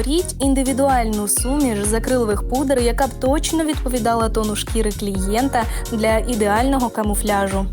Оберіть індивідуальну суміш з акрилових пудр, яка б точно відповідала тону шкіри клієнта для ідеального камуфляжу.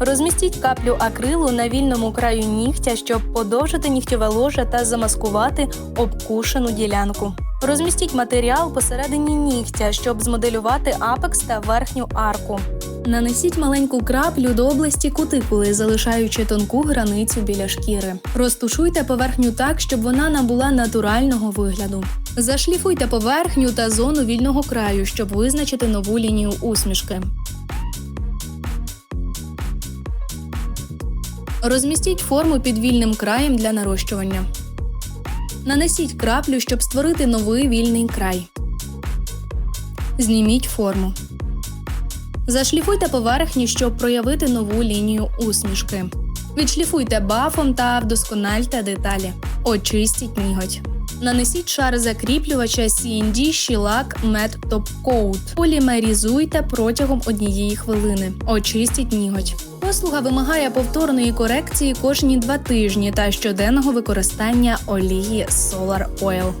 Розмістіть каплю акрилу на вільному краю нігтя, щоб подовжити нігтєве ложе та замаскувати обкушену ділянку. Розмістіть матеріал посередині нігтя, щоб змоделювати апекс та верхню арку. Нанесіть маленьку краплю до області кутикули, залишаючи тонку границю біля шкіри. Розтушуйте поверхню так, щоб вона набула натурального вигляду. Зашліфуйте поверхню та зону вільного краю, щоб визначити нову лінію усмішки. Розмістіть форму під вільним краєм для нарощування. Нанесіть краплю, щоб створити новий вільний край. Зніміть форму. Зашліфуйте поверхні, щоб проявити нову лінію усмішки. Відшліфуйте бафом та вдоскональте деталі. Очистіть ніготь. Нанесіть шар закріплювача CND Shellac Matte Top Coat. Полімерізуйте протягом однієї хвилини. Очистіть ніготь. Послуга вимагає повторної корекції кожні два тижні та щоденного використання олії Solar Oil.